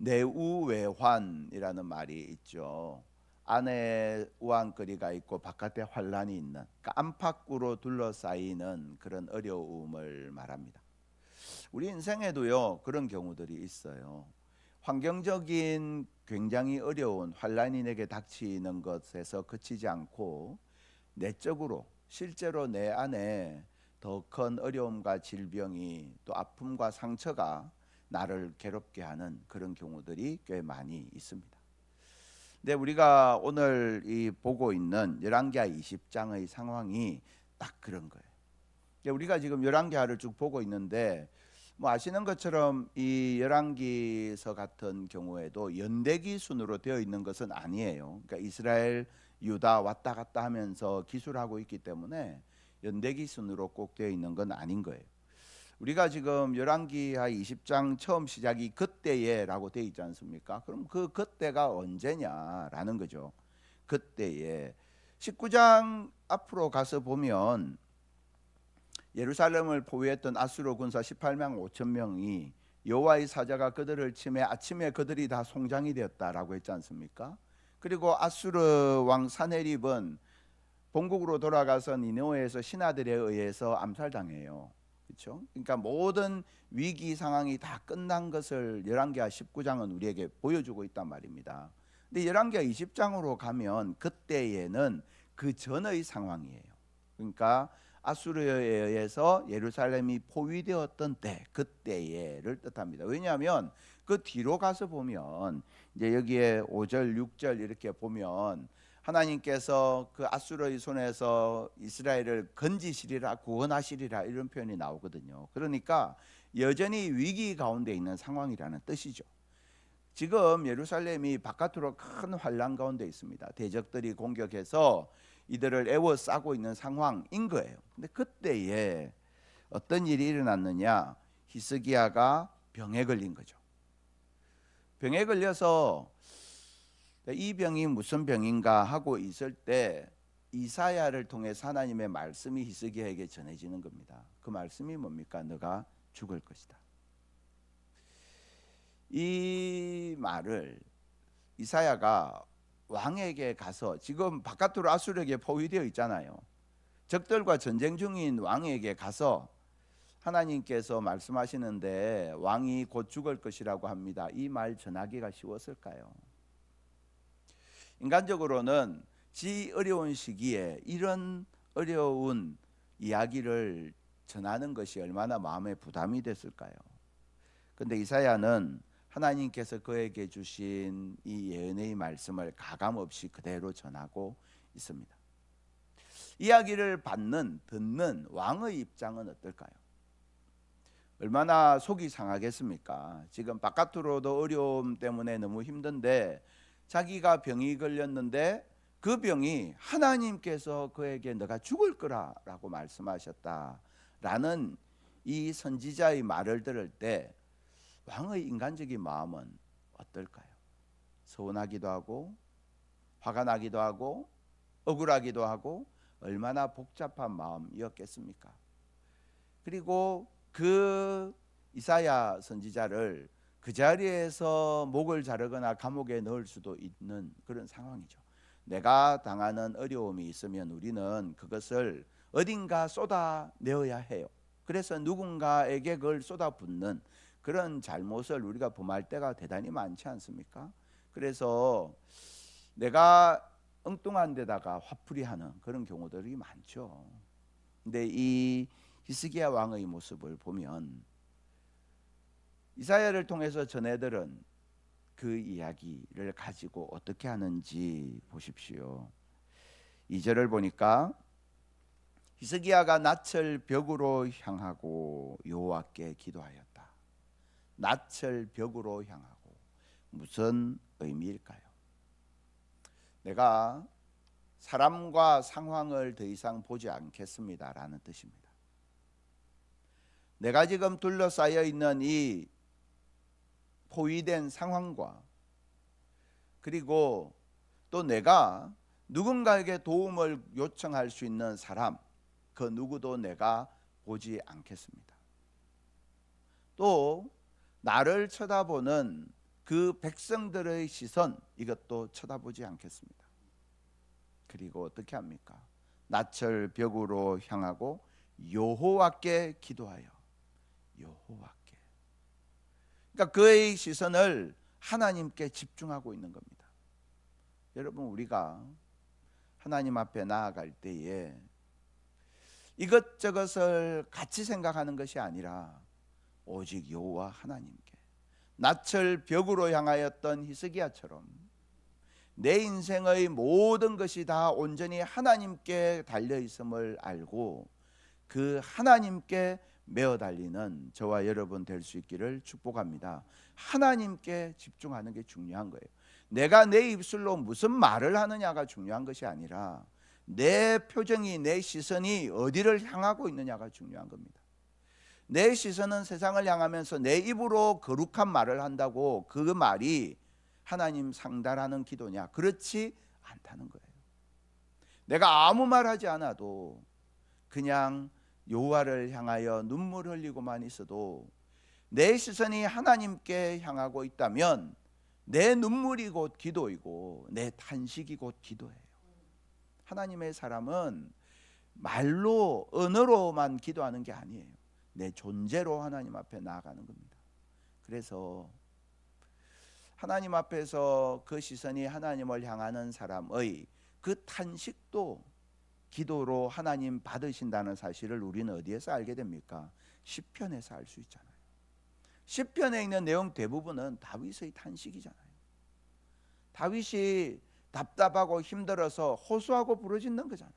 내우외환이라는 말이 있죠. 안에 우한거리가 있고 바깥에 환란이 있는 그러니까 안팎으로 둘러싸이는 그런 어려움을 말합니다. 우리 인생에도요 그런 경우들이 있어요. 환경적인 굉장히 어려운 환란이 내게 닥치는 것에서 그치지 않고 내적으로 실제로 내 안에 더 큰 어려움과 질병이 또 아픔과 상처가 나를 괴롭게 하는 그런 경우들이 꽤 많이 있습니다. 근데 우리가 오늘 이 보고 있는 열왕기하 20장의 상황이 딱 그런 거예요. 우리가 지금 열왕기하를 쭉 보고 있는데 뭐 아시는 것처럼 이 열왕기서 같은 경우에도 연대기 순으로 되어 있는 것은 아니에요. 그러니까 이스라엘, 유다 왔다 갔다 하면서 기술하고 있기 때문에 연대기 순으로 꼭 되어 있는 건 아닌 거예요. 우리가 지금 열왕기하 20장 처음 시작이 그때에라고 되어 있지 않습니까? 그럼 그 그때가 언제냐라는 거죠. 그때에 19장 앞으로 가서 보면 예루살렘을 포위했던 아수르 군사 18만 5천 명이 여호와의 사자가 그들을 침해 아침에 그들이 다 송장이 되었다라고 했지 않습니까? 그리고 아수르 왕 사네립은 본국으로 돌아가서 니네웨에서 신하들에 의해서 암살당해요. 그렇죠? 그러니까 모든 위기 상황이 다 끝난 것을 열왕기하 19장은 우리에게 보여주고 있단 말입니다. 근데 열왕기하 20장으로 가면 그때에는 그 전의 상황이에요. 그러니까 아수르에 의해서 예루살렘이 포위되었던 때 그때에를 뜻합니다. 왜냐하면 그 뒤로 가서 보면 이제 여기에 5절 6절 이렇게 보면 하나님께서 그 아수르의 손에서 이스라엘을 건지시리라 구원하시리라 이런 표현이 나오거든요. 그러니까 여전히 위기 가운데 있는 상황이라는 뜻이죠. 지금 예루살렘이 바깥으로 큰 환란 가운데 있습니다. 대적들이 공격해서 이들을 애워싸고 있는 상황인 거예요. 근데 그때에 어떤 일이 일어났느냐? 히스기야가 병에 걸린 거죠. 병에 걸려서 이 병이 무슨 병인가 하고 있을 때 이사야를 통해 하나님의 말씀이 히스기야에게 전해지는 겁니다. 그 말씀이 뭡니까? 너가 죽을 것이다. 이 말을 이사야가 왕에게 가서 지금 바깥으로 아수르에게 포위되어 있잖아요. 적들과 전쟁 중인 왕에게 가서 하나님께서 말씀하시는데 왕이 곧 죽을 것이라고 합니다. 이 말 전하기가 쉬웠을까요? 인간적으로는 지 어려운 시기에 이런 어려운 이야기를 전하는 것이 얼마나 마음에 부담이 됐을까요? 근데 이사야는 하나님께서 그에게 주신 이 예언의 말씀을 가감 없이 그대로 전하고 있습니다. 이야기를 받는 듣는 왕의 입장은 어떨까요? 얼마나 속이 상하겠습니까? 지금 바깥으로도 어려움 때문에 너무 힘든데 자기가 병이 걸렸는데 그 병이 하나님께서 그에게 너가 죽을 거라라고 말씀하셨다라는 이 선지자의 말을 들을 때 왕의 인간적인 마음은 어떨까요? 서운하기도 하고 화가 나기도 하고 억울하기도 하고 얼마나 복잡한 마음이었겠습니까? 그리고 그 이사야 선지자를 그 자리에서 목을 자르거나 감옥에 넣을 수도 있는 그런 상황이죠. 내가 당하는 어려움이 있으면 우리는 그것을 어딘가 쏟아내어야 해요. 그래서 누군가에게 그걸 쏟아붓는 그런 잘못을 우리가 범할 때가 대단히 많지 않습니까? 그래서 내가 엉뚱한 데다가 화풀이하는 그런 경우들이 많죠. 근데 이 히스기야 왕의 모습을 보면 이사야를 통해서 전해들은 그 이야기를 가지고 어떻게 하는지 보십시오. 2절을 보니까 히스기야가 낯을 벽으로 향하고 여호와께 기도하였다. 낯을 벽으로 향하고 무슨 의미일까요? 내가 사람과 상황을 더 이상 보지 않겠습니다라는 뜻입니다. 내가 지금 둘러싸여 있는 이 포위된 상황과 그리고 또 내가 누군가에게 도움을 요청할 수 있는 사람 그 누구도 내가 보지 않겠습니다. 또 나를 쳐다보는 그 백성들의 시선 이것도 쳐다보지 않겠습니다. 그리고 어떻게 합니까? 나철 벽으로 향하고 여호와께 기도하여 여호와께. 그러니까 그의 시선을 하나님께 집중하고 있는 겁니다. 여러분 우리가 하나님 앞에 나아갈 때에 이것저것을 같이 생각하는 것이 아니라 오직 여호와 하나님께 낯을 벽으로 향하였던 히스기야처럼 내 인생의 모든 것이 다 온전히 하나님께 달려 있음을 알고 그 하나님께 매어 달리는 저와 여러분 될 수 있기를 축복합니다. 하나님께 집중하는 게 중요한 거예요. 내가 내 입술로 무슨 말을 하느냐가 중요한 것이 아니라 내 표정이 내 시선이 어디를 향하고 있느냐가 중요한 겁니다. 내 시선은 세상을 향하면서 내 입으로 거룩한 말을 한다고 그 말이 하나님 상달하는 기도냐? 그렇지 않다는 거예요. 내가 아무 말 하지 않아도 그냥 여호와를 향하여 눈물 흘리고만 있어도 내 시선이 하나님께 향하고 있다면 내 눈물이 곧 기도이고 내 탄식이 곧 기도예요. 하나님의 사람은 말로 언어로만 기도하는 게 아니에요. 내 존재로 하나님 앞에 나아가는 겁니다. 그래서 하나님 앞에서 그 시선이 하나님을 향하는 사람의 그 탄식도 기도로 하나님 받으신다는 사실을 우리는 어디에서 알게 됩니까? 시편에서 알 수 있잖아요. 시편에 있는 내용 대부분은 다윗의 탄식이잖아요. 다윗이 답답하고 힘들어서 호소하고 부르짖는 거잖아요.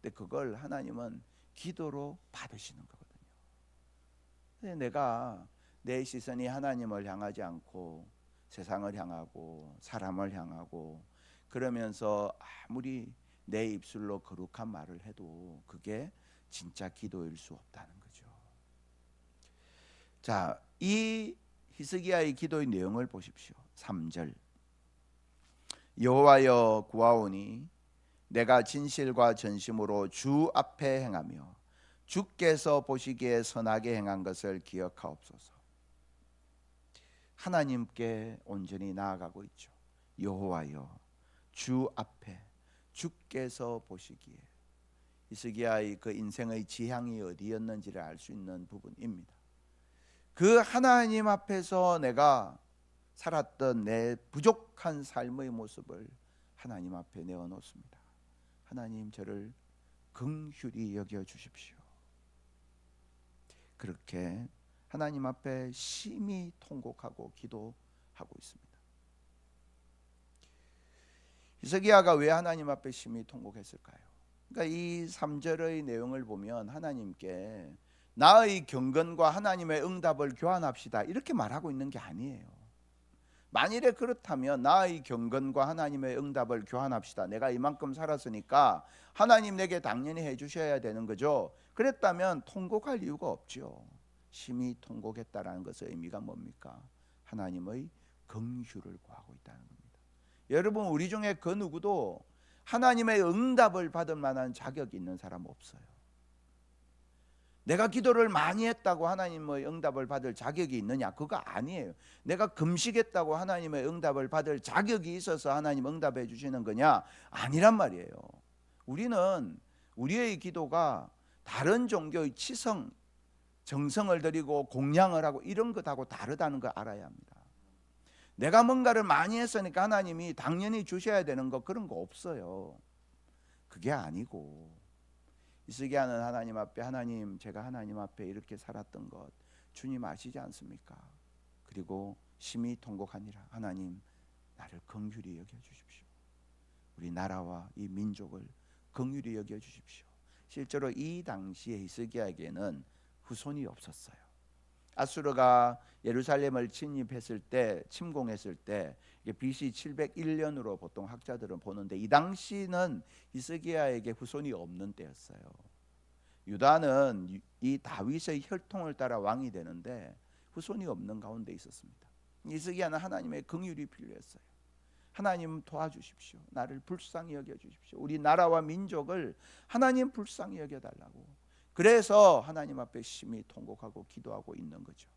근데 그걸 하나님은 기도로 받으시는 거거든요. 내가 내 시선이 하나님을 향하지 않고 세상을 향하고 사람을 향하고 그러면서 아무리 내 입술로 거룩한 말을 해도 그게 진짜 기도일 수 없다는 거죠. 자, 이 히스기야의 기도의 내용을 보십시오. 3절. 여호와여 구하오니 내가 진실과 전심으로 주 앞에 행하며 주께서 보시기에 선하게 행한 것을 기억하옵소서. 하나님께 온전히 나아가고 있죠. 여호와여 주 앞에 주께서 보시기에 이스기야의 그 인생의 지향이 어디였는지를 알 수 있는 부분입니다. 그 하나님 앞에서 내가 살았던 내 부족한 삶의 모습을 하나님 앞에 내어 놓습니다. 하나님 저를 긍휼히 여겨 주십시오. 그렇게 하나님 앞에 심히 통곡하고 기도하고 있습니다. 히스기야가 왜 하나님 앞에 심히 통곡했을까요? 그러니까 이 3절의 내용을 보면 하나님께 나의 경건과 하나님의 응답을 교환합시다 이렇게 말하고 있는 게 아니에요. 만일에 그렇다면 나의 경건과 하나님의 응답을 교환합시다. 내가 이만큼 살았으니까 하나님 내게 당연히 해 주셔야 되는 거죠. 그랬다면 통곡할 이유가 없죠. 심히 통곡했다라는 것의 의미가 뭡니까? 하나님의 긍휼을 구하고 있다는 겁니다. 여러분 우리 중에 그 누구도 하나님의 응답을 받을 만한 자격이 있는 사람 없어요. 내가 기도를 많이 했다고 하나님의 응답을 받을 자격이 있느냐? 그거 아니에요. 내가 금식했다고 하나님의 응답을 받을 자격이 있어서 하나님 응답해 주시는 거냐? 아니란 말이에요. 우리는 우리의 기도가 다른 종교의 치성, 정성을 들이고 공양을 하고 이런 것하고 다르다는 걸 알아야 합니다. 내가 뭔가를 많이 했으니까 하나님이 당연히 주셔야 되는 거 그런 거 없어요. 그게 아니고 이스기야는 하나님 앞에 하나님 제가 하나님 앞에 이렇게 살았던 것 주님 아시지 않습니까? 그리고 심히 통곡하니라 하나님 나를 긍휼히 여겨 주십시오. 우리 나라와 이 민족을 긍휼히 여겨 주십시오. 실제로 이 당시에 히스기야에게는 후손이 없었어요. 아수르가 예루살렘을 침입했을 때 침공했을 때 BC 701년으로 보통 학자들은 보는데 이 당시는 히스기야에게 후손이 없는 때였어요. 유다는 이 다윗의 혈통을 따라 왕이 되는데 후손이 없는 가운데 있었습니다. 히스기야는 하나님의 긍휼이 필요했어요. 하나님 도와주십시오. 나를 불쌍히 여겨 주십시오. 우리 나라와 민족을 하나님 불쌍히 여겨 달라고. 그래서 하나님 앞에 심히 통곡하고 기도하고 있는 거죠.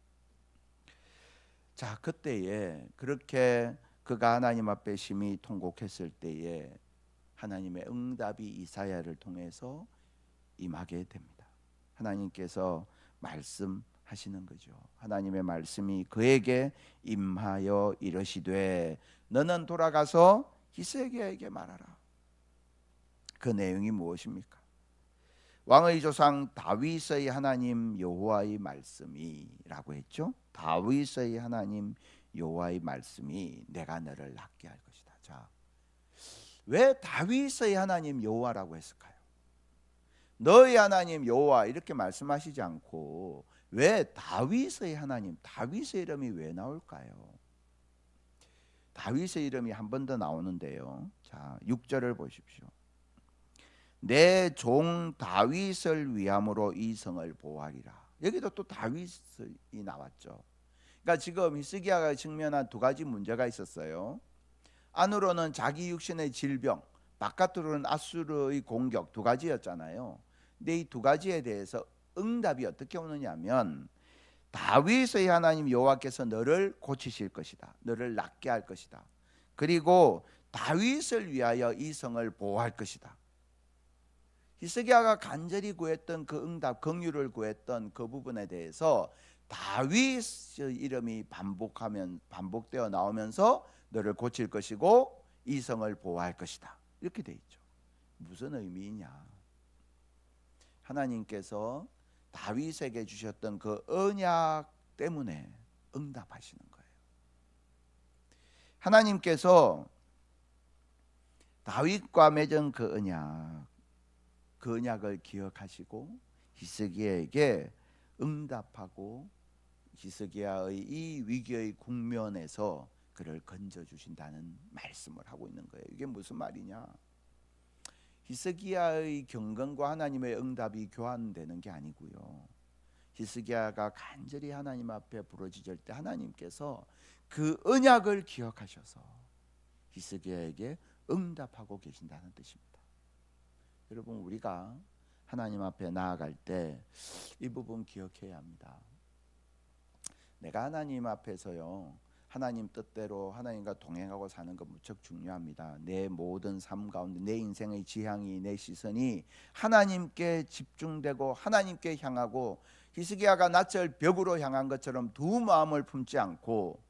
자 그때에 그렇게 그가 하나님 앞에 심히 통곡했을 때에 하나님의 응답이 이사야를 통해서 임하게 됩니다. 하나님께서 말씀하시는 거죠. 하나님의 말씀이 그에게 임하여 이르시되 너는 돌아가서 히스기야에게 말하라. 그 내용이 무엇입니까? 왕의 조상 다윗의 하나님 여호와의 말씀이라고 했죠. 다윗의 하나님 여호와의 말씀이 내가 너를 낫게 할 것이다. 자, 왜 다윗의 하나님 여호와라고 했을까요? 너의 하나님 여호와 이렇게 말씀하시지 않고 왜 다윗의 하나님, 다윗의 이름이 왜 나올까요? 다윗의 이름이 한 번 더 나오는데요. 자, 6절을 보십시오. 내 종 다윗을 위함으로 이 성을 보호하리라. 여기도 또 다윗이 나왔죠. 그러니까 지금 히스기야가 직면한 두 가지 문제가 있었어요. 안으로는 자기 육신의 질병, 바깥으로는 아수르의 공격 두 가지였잖아요. 근데 이 두 가지에 대해서 응답이 어떻게 오느냐면 다윗의 하나님 여호와께서 너를 고치실 것이다. 너를 낫게 할 것이다. 그리고 다윗을 위하여 이 성을 보호할 것이다. 히스기야가 간절히 구했던 그 응답, 긍휼을 구했던 그 부분에 대해서 다윗의 이름이 반복하면 반복되어 나오면서 너를 고칠 것이고 이 성을 보호할 것이다. 이렇게 돼 있죠. 무슨 의미냐? 하나님께서 다윗에게 주셨던 그 언약 때문에 응답하시는 거예요. 하나님께서 다윗과 맺은 그 언약, 그 언약을 기억하시고 히스기야에게 응답하고 히스기야의 이 위기의 국면에서 그를 건져 주신다는 말씀을 하고 있는 거예요. 이게 무슨 말이냐? 히스기야의 경건과 하나님의 응답이 교환되는 게 아니고요. 히스기야가 간절히 하나님 앞에 부르짖을 때 하나님께서 그 언약을 기억하셔서 히스기야에게 응답하고 계신다는 뜻입니다. 여러분 우리가 하나님 앞에 나아갈 때 이 부분 기억해야 합니다. 내가 하나님 앞에서요. 하나님 뜻대로 하나님과 동행하고 사는 것 무척 중요합니다. 내 모든 삶 가운데 내 인생의 지향이 내 시선이 하나님께 집중되고 하나님께 향하고 히스기야가 낯을 벽으로 향한 것처럼 두 마음을 품지 않고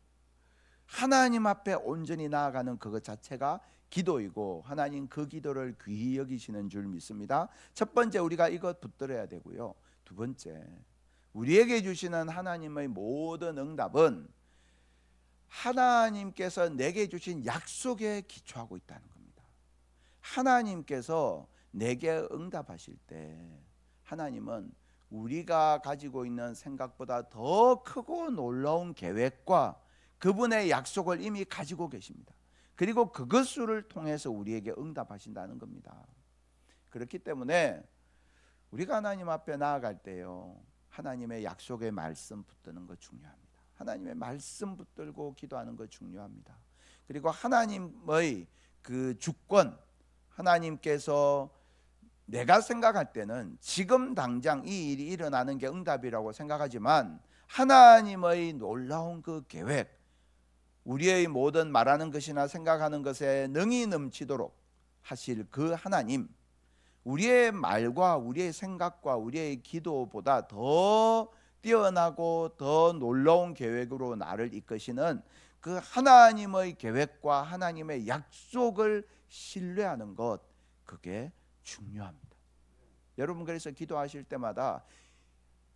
하나님 앞에 온전히 나아가는 그것 자체가 기도이고 하나님 그 기도를 귀히 여기시는 줄 믿습니다. 첫 번째 우리가 이것 붙들어야 되고요. 두 번째 우리에게 주시는 하나님의 모든 응답은 하나님께서 내게 주신 약속에 기초하고 있다는 겁니다. 하나님께서 내게 응답하실 때 하나님은 우리가 가지고 있는 생각보다 더 크고 놀라운 계획과 그분의 약속을 이미 가지고 계십니다. 그리고 그것을 통해서 우리에게 응답하신다는 겁니다. 그렇기 때문에 우리가 하나님 앞에 나아갈 때요. 하나님의 약속의 말씀 붙드는 거 중요합니다. 하나님의 말씀 붙들고 기도하는 거 중요합니다. 그리고 하나님의 그 주권 하나님께서 내가 생각할 때는 지금 당장 이 일이 일어나는 게 응답이라고 생각하지만 하나님의 놀라운 그 계획 우리의 모든 말하는 것이나 생각하는 것에 능이 넘치도록 하실 그 하나님 우리의 말과 우리의 생각과 우리의 기도보다 더 뛰어나고 더 놀라운 계획으로 나를 이끄시는 그 하나님의 계획과 하나님의 약속을 신뢰하는 것 그게 중요합니다. 여러분 그래서 기도하실 때마다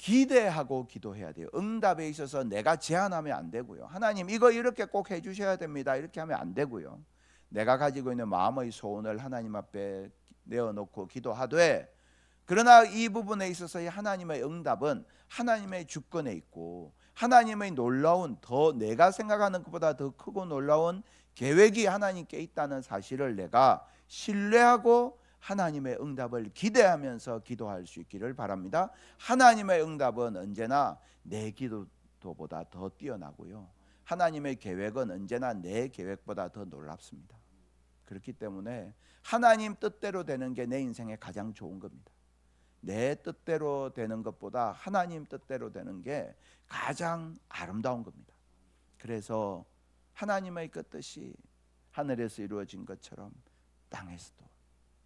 기대하고 기도해야 돼요. 응답에 있어서 내가 제안하면 안 되고요. 하나님 이거 이렇게 꼭 해주셔야 됩니다. 이렇게 하면 안 되고요. 내가 가지고 있는 마음의 소원을 하나님 앞에 내어놓고 기도하되 그러나 이 부분에 있어서의 하나님의 응답은 하나님의 주권에 있고 하나님의 놀라운 더 내가 생각하는 것보다 더 크고 놀라운 계획이 하나님께 있다는 사실을 내가 신뢰하고 하나님의 응답을 기대하면서 기도할 수 있기를 바랍니다. 하나님의 응답은 언제나 내 기도보다 더 뛰어나고요. 하나님의 계획은 언제나 내 계획보다 더 놀랍습니다. 그렇기 때문에 하나님 뜻대로 되는 게 내 인생에 가장 좋은 겁니다. 내 뜻대로 되는 것보다 하나님 뜻대로 되는 게 가장 아름다운 겁니다. 그래서 하나님의 그 뜻이 하늘에서 이루어진 것처럼 땅에서도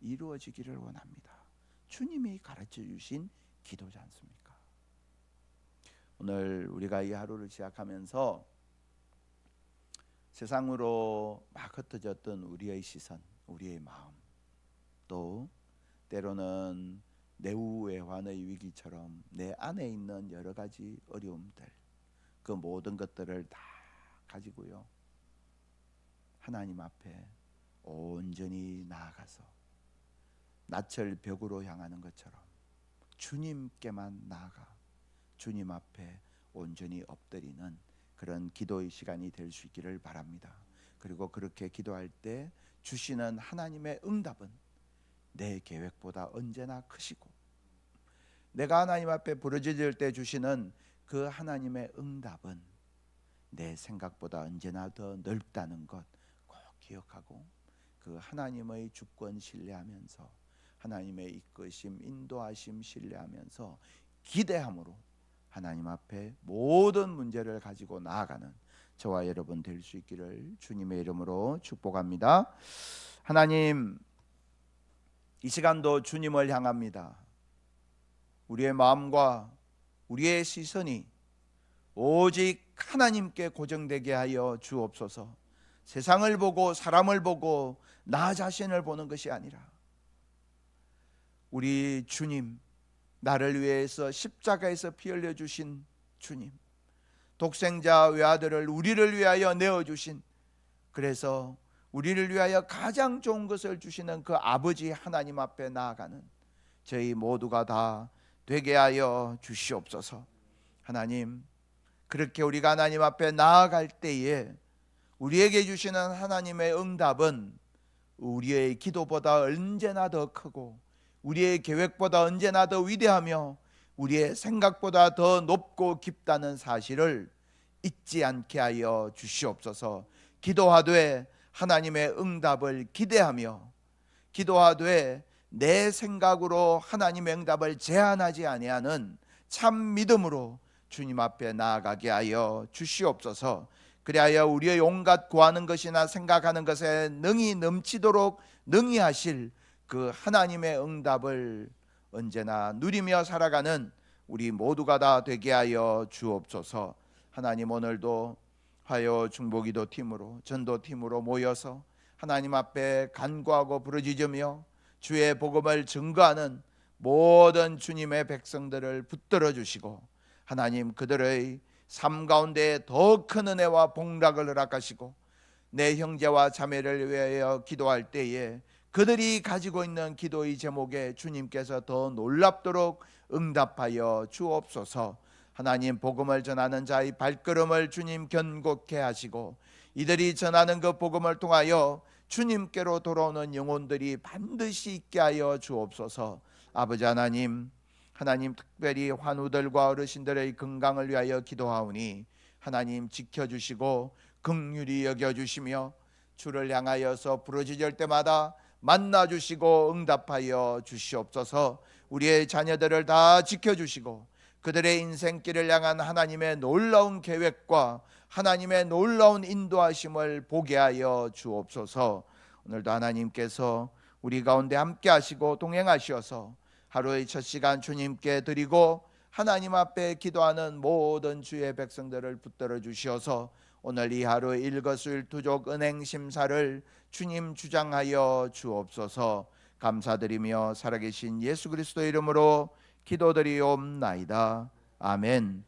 이루어지기를 원합니다. 주님이 가르쳐 주신 기도지 않습니까? 오늘 우리가 이 하루를 시작하면서 세상으로 막 흩어졌던 우리의 시선, 우리의 마음, 또 때로는 내우외환의 위기처럼 내 안에 있는 여러 가지 어려움들, 그 모든 것들을 다 가지고요. 하나님 앞에 온전히 나아가서 낯을 벽으로 향하는 것처럼 주님께만 나아가 주님 앞에 온전히 엎드리는 그런 기도의 시간이 될 수 있기를 바랍니다. 그리고 그렇게 기도할 때 주시는 하나님의 응답은 내 계획보다 언제나 크시고 내가 하나님 앞에 부르짖을 때 주시는 그 하나님의 응답은 내 생각보다 언제나 더 넓다는 것 꼭 기억하고 그 하나님의 주권 신뢰하면서 하나님의 이끄심 인도하심 신뢰하면서 기대함으로 하나님 앞에 모든 문제를 가지고 나아가는 저와 여러분 될 수 있기를 주님의 이름으로 축복합니다. 하나님 이 시간도 주님을 향합니다. 우리의 마음과 우리의 시선이 오직 하나님께 고정되게 하여 주옵소서. 세상을 보고 사람을 보고 나 자신을 보는 것이 아니라 우리 주님 나를 위해서 십자가에서 피 흘려 주신 주님 독생자 외아들을 우리를 위하여 내어 주신 그래서 우리를 위하여 가장 좋은 것을 주시는 그 아버지 하나님 앞에 나아가는 저희 모두가 다 되게 하여 주시옵소서. 하나님 그렇게 우리가 하나님 앞에 나아갈 때에 우리에게 주시는 하나님의 응답은 우리의 기도보다 언제나 더 크고 우리의 계획보다 언제나 더 위대하며 우리의 생각보다 더 높고 깊다는 사실을 잊지 않게 하여 주시옵소서. 기도하되 하나님의 응답을 기대하며 기도하되 내 생각으로 하나님의 응답을 제한하지 아니하는 참 믿음으로 주님 앞에 나아가게 하여 주시옵소서. 그리하여 우리의 온갖 구하는 것이나 생각하는 것에 능히 넘치도록 능히 하실 그 하나님의 응답을 언제나 누리며 살아가는 우리 모두가 다 되게 하여 주옵소서. 하나님 오늘도 화요 중보기도 팀으로 전도 팀으로 모여서 하나님 앞에 간구하고 부르짖으며 주의 복음을 증거하는 모든 주님의 백성들을 붙들어 주시고 하나님 그들의 삶 가운데 더 큰 은혜와 복락을 허락하시고 내 형제와 자매를 위하여 기도할 때에 그들이 가지고 있는 기도의 제목에 주님께서 더 놀랍도록 응답하여 주옵소서. 하나님 복음을 전하는 자의 발걸음을 주님 견고케 하시고 이들이 전하는 그 복음을 통하여 주님께로 돌아오는 영혼들이 반드시 있게 하여 주옵소서. 아버지 하나님, 하나님 특별히 환우들과 어르신들의 건강을 위하여 기도하오니 하나님 지켜주시고 긍휼히 여겨주시며 주를 향하여서 부르짖을 때마다 만나 주시고 응답하여 주시옵소서. 우리의 자녀들을 다 지켜 주시고 그들의 인생길을 향한 하나님의 놀라운 계획과 하나님의 놀라운 인도하심을 보게 하여 주옵소서. 오늘도 하나님께서 우리 가운데 함께 하시고 동행하시어서 하루의 첫 시간 주님께 드리고 하나님 앞에 기도하는 모든 주의 백성들을 붙들어 주시어서 오늘 이 하루 일거수일투족 은행 심사를 주님 주장하여 주옵소서 감사드리며 살아계신 예수 그리스도 이름으로 기도드리옵나이다. 아멘.